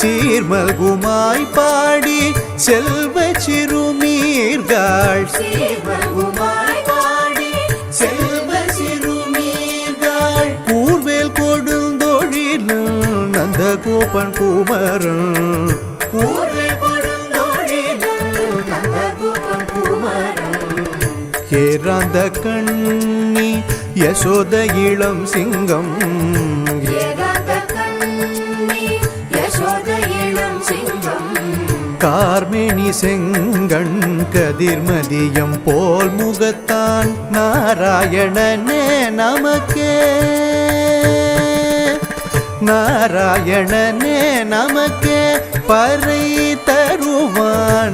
சீர்மல்குமாய் பாடி செல்வ சிறுமீர்கள் சீர்மகுமாய் பாடி செல்வ சிறுமீர்கள் கூர்வேல் கூர்வேல் கொடுந்தொழிலும் நந்தகோபன் குமரன். ஏராந்த கண்ணி யசோத இளம் சிங்கம். ஏகாந்த கார்மேனி செங்கண் கதிர்மதியம் போல் முகத்தான் நாராயணனே நமக்கே. நாராயணனே நமக்கே. பறை தருவான்